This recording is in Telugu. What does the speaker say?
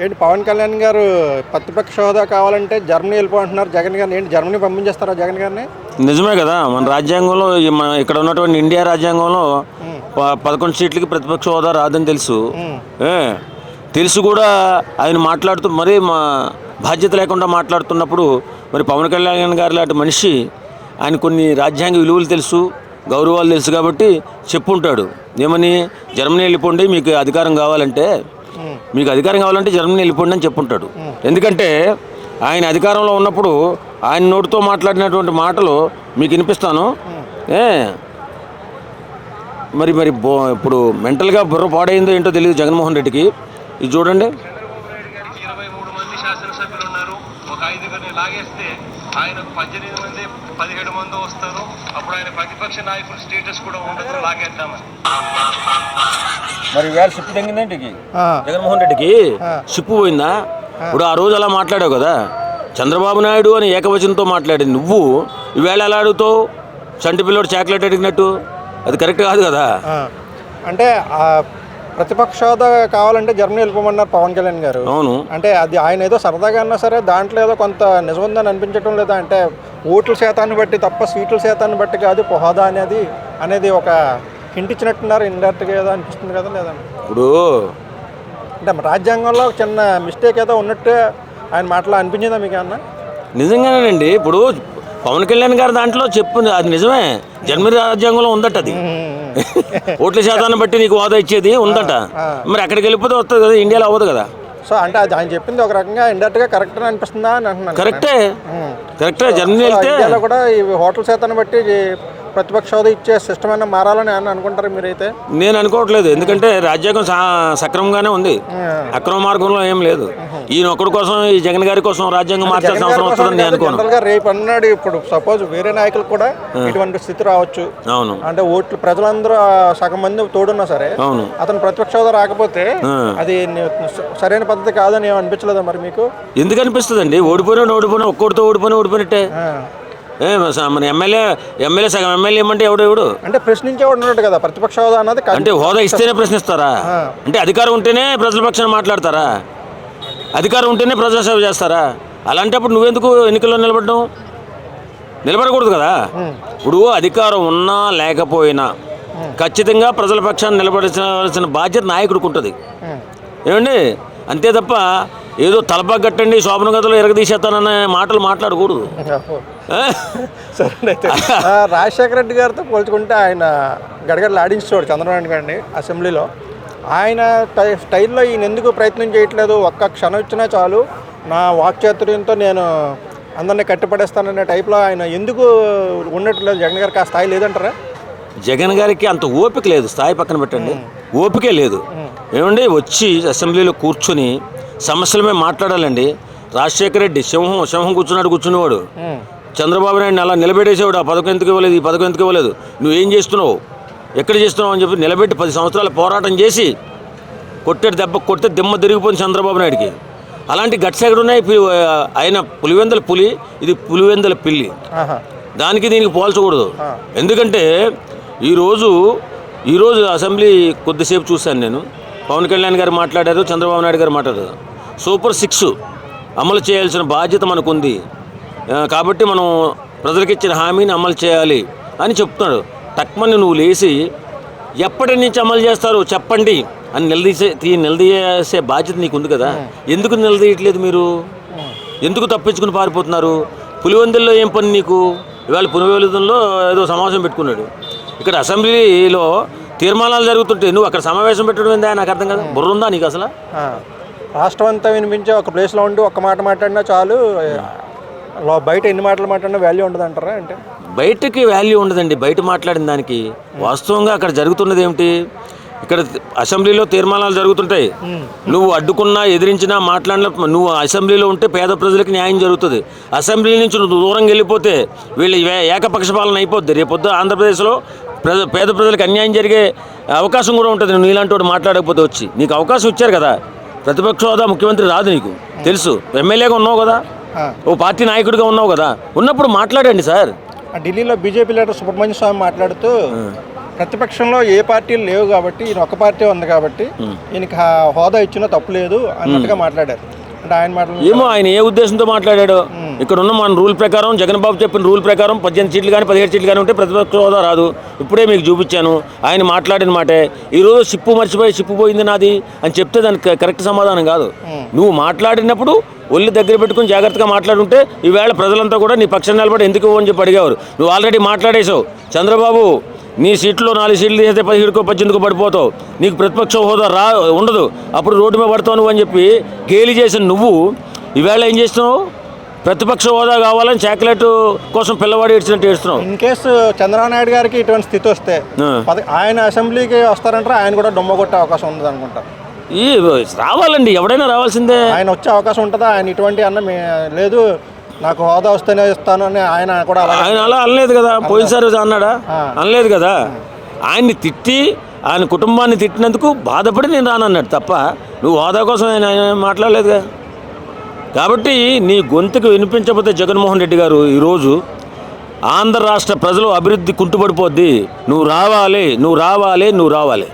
ఏంటి పవన్ కళ్యాణ్ గారు ప్రతిపక్ష హోదా కావాలంటే జర్మనీ వెళ్ళిపోంటున్నారు జగన్ గారిని ఏంటి జర్మనీ పంపించేస్తారా జగన్ గారిని? నిజమే కదా. మన రాజ్యాంగంలో మన ఇక్కడ ఉన్నటువంటి ఇండియా రాజ్యాంగంలో ప- పదకొండు సీట్లకి ప్రతిపక్ష హోదా రాదని తెలుసు. తెలుసు కూడా ఆయన మాట్లాడుతూ మరీ మా బాధ్యత లేకుండా మాట్లాడుతున్నప్పుడు మరి పవన్ కళ్యాణ్ గారు లాంటి మనిషి ఆయన కొన్ని రాజ్యాంగ విలువలు తెలుసు గౌరవాలు తెలుసు కాబట్టి చెప్పుంటాడు. ఏమని? జర్మనీ వెళ్ళిపోండి మీకు అధికారం కావాలంటే మీకు అధికారం కావాలంటే జర్మనీ వెళ్ళిపోండి అని చెప్పుంటాడు. ఎందుకంటే ఆయన అధికారంలో ఉన్నప్పుడు ఆయన నోటితో మాట్లాడినటువంటి మాటలు మీకు వినిపిస్తాను. ఏ? మరి మరి బో ఇప్పుడు మెంటల్గా బుర్ర పాడైందో ఏంటో తెలియదు జగన్మోహన్ రెడ్డికి. ఇది చూడండి చంద్రబాబు నాయుడు గారికి ఇరవై మూడు మంది శాసనసభ్యులు ఉన్నారు. ఒక ఐదుగురిని లాగేస్తే ఆయనకు పద్దెనిమిది మంది పదిహేడు మంది వస్తారు. అప్పుడు ఆయన ప్రతిపక్ష నాయకుల స్టేటస్ కూడా ఉండదు లాగేద్దామని. మరి వేళ షిప్ తగ్గిందేంటి ఆ, జగన్మోహన్ రెడ్డికి? షిప్ పోయిందా? ఇప్పుడు ఆ రోజు అలా మాట్లాడావు కదా. చంద్రబాబు నాయుడు అని ఏకవచనంతో మాట్లాడి నువ్వు ఈవేళ ఎలా అడుగుతావు? చంటి పిల్లోడు చాక్లెట్ అడిగినట్టు? అది కరెక్ట్ కాదు కదా. అంటే ఆ ప్రతిపక్ష హోదా కావాలంటే జర్మనీ వెళ్ళిపోమన్నారు పవన్ కళ్యాణ్ గారు. అవును. అంటే అది ఆయన ఏదో సరదాగా అన్నా సరే దాంట్లో ఏదో కొంత నిజం ఉందని అనిపించడం లేదా అంటే ఓట్ల శాతాన్ని బట్టి తప్ప సీట్ల శాతాన్ని బట్టి కాదు హోదా అనేది అనేది ఒక హింట్ ఇచ్చినట్టున్నారు ఇండైరెక్ట్గా ఏదో అనిపిస్తుంది కదా లేదా? ఇప్పుడు అంటే రాజ్యాంగంలో ఒక చిన్న మిస్టేక్ ఏదో ఉన్నట్టు ఆయన మాటలో అనిపించిందా మీకు అన్న నిజంగానేనండి. ఇప్పుడు పవన్ కళ్యాణ్ గారి దాంట్లో చెప్పు అది నిజమే. జన్మ రాజ్యాంగంలో ఉందట అది. ఓట్ల శాతాన్ని బట్టి నీకు హోదా ఇచ్చేది ఉందట. మరి అక్కడికి వెళ్ళిపోతే వస్తుంది కదా ఇండియాలో అవ్వదు కదా. సో అంటే అది ఆయన చెప్పింది ఒక రకంగా ఇండైరెక్ట్గా కరెక్ట్ అని అనిపిస్తుందా అని అంటున్నాను కరెక్టే. కరెక్టే జర్మనీ వెళ్తే కూడా ఈ హోటల్ శాతాన్ని బట్టి ప్రతిపక్ష హోదా ఇచ్చే సిస్టమ్ అయినా మారాలని అని అనుకుంటారు మీరైతే? నేను అనుకోవట్లేదు. ఎందుకంటే రాజ్యాంగం సక్రమంగానే ఉంది. అక్రమ మార్గంలో ఏం లేదు. ఈయన ఒక్కడి కోసం ఈ జగన్ గారి కోసం రాజ్యాంగం మార్చాల్సిన అవసరం వస్తుందని నేను అనుకోను. రేపు అన్నాడు ఇప్పుడు. సపోజ్ వేరే నాయకులు కూడా ఇటువంటి స్థితి రావచ్చు. అవును. అంటే ఓట్లు ప్రజలందరూ సగం మంది తోడున్నా సరే అవును. అతను ప్రతిపక్ష హోదా రాకపోతే. అది సరైన పద్ధతి కాదని ఏం అనిపించలేదా మరి మీకు? ఎందుకు అనిపిస్తుందండి? ఓడిపోయినా ఓడిపోయినా ఒక్కొక్కటితో ఓడిపోయినా ఓడిపోయినట్టే. మన ఎమ్మెల్యే ఎమ్మెల్యే సగం ఎమ్మెల్యే ఇమ్మంటే ఎవడు ఎవడు? అంటే ఉన్నాడు కదా ప్రతిపక్ష హోదా అన్నది అంటే హోదా ఇస్తేనే ప్రశ్నిస్తారా? అంటే అధికారం ఉంటేనే ప్రజల పక్షాన మాట్లాడతారా? అధికారం ఉంటేనే ప్రజా సేవ చేస్తారా? అలాంటప్పుడు నువ్వెందుకు ఎన్నికల్లో నిలబడ్డం నిలబడకూడదు కదా. ఇప్పుడు అధికారం ఉన్నా లేకపోయినా ఖచ్చితంగా ప్రజల పక్షాన్ని నిలబడాల్సిన బాధ్యత నాయకుడికి ఉంటుంది. ఏమండి? అంతే తప్ప ఏదో తలపా కట్టండి శోభన గదిలో ఎరగదీసేస్తాననే మాటలు మాట్లాడకూడదు. రాజశేఖర రెడ్డి గారితో పోల్చుకుంటే ఆయన గడగడలు ఆడించేవాడు చంద్రబాబు నాయుడు గారిని అసెంబ్లీలో. ఆయన స్టై- స్టైల్లో ఈయన ఎందుకు ప్రయత్నం చేయట్లేదు? ఒక్క క్షణం ఇచ్చినా చాలు. నా వాక్చాతుర్యంతో నేను అందరినీ కట్టిపడేస్తాననే టైప్లో ఆయన ఎందుకు ఉండట్లేదు? జగన్ గారికి ఆ స్థాయి లేదంటారా? జగన్ గారికి అంత ఓపిక లేదు. స్థాయి పక్కన పెట్టండి. ఓపికే లేదు. ఏమండి? వచ్చి అసెంబ్లీలో కూర్చొని సమస్యల మీద మాట్లాడాలండి. రాజశేఖర రెడ్డి సింహం సింహం కూర్చున్నాడు కూర్చునేవాడు. చంద్రబాబు నాయుడు అలా నిలబెట్టేసేవాడు. ఆ పథకం ఎందుకు ఇవ్వలేదు ఈ పథకం ఎందుకు ఇవ్వలేదు? నువ్వేం చేస్తున్నావు? ఎక్కడ చేస్తున్నావు అని చెప్పి నిలబెట్టి పది సంవత్సరాల పోరాటం చేసి కొట్టాడు దెబ్బ కొడితే దిమ్మ తిరిగిపోయింది చంద్రబాబు నాయుడికి. అలాంటి గట్స్ పి- ఆయన పులివెందల పులి ఇది పులివెందల పిల్లి. దానికి దీనికి పోల్చకూడదు. ఎందుకంటే ఈరోజు ఈరోజు అసెంబ్లీ కొద్దిసేపు చూశాను నేను. పవన్ కళ్యాణ్ గారు మాట్లాడారు చంద్రబాబు నాయుడు గారు మాట్లాడారు. సూపర్ సిక్స్ అమలు చేయాల్సిన బాధ్యత మనకుంది. కాబట్టి మనం ప్రజలకు ఇచ్చిన హామీని అమలు చేయాలి అని చెప్తున్నాడు. తక్మని నువ్వు లేచి ఎప్పటి నుంచి అమలు చేస్తారు చెప్పండి అని నిలదీసే తీ- నిలదీసే బాధ్యత నీకు ఉంది కదా. ఎందుకు నిలదీయట్లేదు మీరు? ఎందుకు తప్పించుకుని పారిపోతున్నారు? పులివెందుల్లో ఏం పని నీకు? ఇవాళ పులివెందుల్లో ఏదో సమావేశం పెట్టుకున్నాడు. ఇక్కడ అసెంబ్లీలో తీర్మానాలు జరుగుతుంటే నువ్వు అక్కడ సమావేశం పెట్టడం ఏందా నాకు అర్థం కదా. బుర్ర ఉందా నీకు అసలు. రాష్ట్రం అంతా వినిపించే ఒక ప్లేస్లో ఉండి ఒక్క మాట మాట్లాడినా చాలు. బయట ఎన్ని మాటలు మాట్లాడినా వాల్యూ ఉండదు అంటారా అంటే? బయటకి వాల్యూ ఉండదండి. బయట మాట్లాడిన దానికి వాస్తవంగా అక్కడ జరుగుతున్నది ఏమిటి? ఇక్కడ అసెంబ్లీలో తీర్మానాలు జరుగుతుంటాయి. నువ్వు అడ్డుకున్నా ఎదిరించినా మాట్లాడిన నువ్వు అసెంబ్లీలో ఉంటే పేద ప్రజలకు న్యాయం జరుగుతుంది. అసెంబ్లీ నుంచి నువ్వు దూరంగా వెళ్ళిపోతే వీళ్ళు ఏకపక్ష పాలన అయిపోద్ది. రేపొద్దు ఆంధ్రప్రదేశ్లో ప్రజ పేద ప్రజలకు అన్యాయం జరిగే అవకాశం కూడా ఉంటుంది. నువ్వు నీలాంటి వాడు మాట్లాడకపోతే వచ్చి. నీకు అవకాశం ఇచ్చారు కదా. ప్రతిపక్ష హోదా ముఖ్యమంత్రి రాదు నీకు. తెలుసు. ఎమ్మెల్యేగా ఉన్నావు కదా. ఓ పార్టీ నాయకుడిగా ఉన్నావు కదా. ఉన్నప్పుడు మాట్లాడండి సార్. ఆ ఢిల్లీలో బీజేపీ లీడర్ సుబ్రహ్మణ్య స్వామి మాట్లాడుతూ ప్రతిపక్షంలో ఏ పార్టీలు లేవు కాబట్టి ఈయన ఒక పార్టీ ఉంది కాబట్టి ఈయనకి హోదా ఇచ్చినా తప్పు లేదు అన్నట్టుగా మాట్లాడారు. అంటే ఆయన మాటలు ఏమో ఆయన ఏ ఉద్దేశంతో మాట్లాడాడు. ఇక్కడ ఉన్న మన రూల్ ప్రకారం జగన్ బాబు చెప్పిన రూల్ ప్రకారం పద్దెనిమిది సీట్లు కానీ పదిహేడు సీట్లు కానీ ఉంటే ప్రతిపక్ష హోదా రాదు. ఇప్పుడే మీకు చూపించాను. ఆయన మాట్లాడిన మాటే ఈరోజు షిప్పు మర్చిపోయి షిప్పు పోయింది నాది అని చెప్తే దానికి కరెక్ట్ సమాధానం కాదు. నువ్వు మాట్లాడినప్పుడు ఒళ్ళు దగ్గర పెట్టుకుని జాగ్రత్తగా మాట్లాడుంటే ఈవేళ ప్రజలంతా కూడా నీ పక్షం నిలబడి ఎందుకు అని చెప్పి అడిగేవారు. నువ్వు ఆల్రెడీ మాట్లాడేశావు. చంద్రబాబు నీ సీట్లో నాలుగు సీట్లు తీస్తే పదిహేడుకో పద్దెనిమిదికో పడిపోతావు. నీకు ప్రతిపక్ష హోదా రా ఉండదు. అప్పుడు రోడ్డు మీద పడతావు నువ్వు అని చెప్పి గేలి చేసిన నువ్వు ఈవేళ ఏం చేస్తున్నావు? ప్రతిపక్ష హోదా కావాలని చాక్లెట్ కోసం పిల్లవాడు ఏడ్చినట్టు ఏడుస్తున్నావు. ఇన్ కేసు చంద్రబాబు నాయుడు గారికి ఇటువంటి స్థితి వస్తే ఆయన అసెంబ్లీకి వస్తారంటే ఆయన కూడా డొమ్మ కొట్టే అవకాశం ఉంది అనుకుంటా. ఈ రావాలండి ఎవడైనా రావాల్సిందే. ఆయన వచ్చే అవకాశం ఉంటుందా? ఆయన ఇటువంటి అన్న లేదు నాకు హోదా వస్తేనే ఇస్తాను అని ఆయన కూడా ఆయన అలా అనలేదు కదా పోయినసారి అన్నాడా? అనలేదు కదా. ఆయన్ని తిట్టి ఆయన కుటుంబాన్ని తిట్టినందుకు బాధపడి నేను రానన్నాడు తప్ప నువ్వు హోదా కోసం ఆయన ఆయన మాట్లాడలేదుగా. కాబట్టి నీ గొంతుకు వినిపించకపోతే జగన్మోహన్ రెడ్డి గారు ఈరోజు ఆంధ్ర రాష్ట్ర ప్రజలు అభివృద్ధి కుంటుపడిపోద్ది. నువ్వు రావాలి నువ్వు రావాలి నువ్వు రావాలి.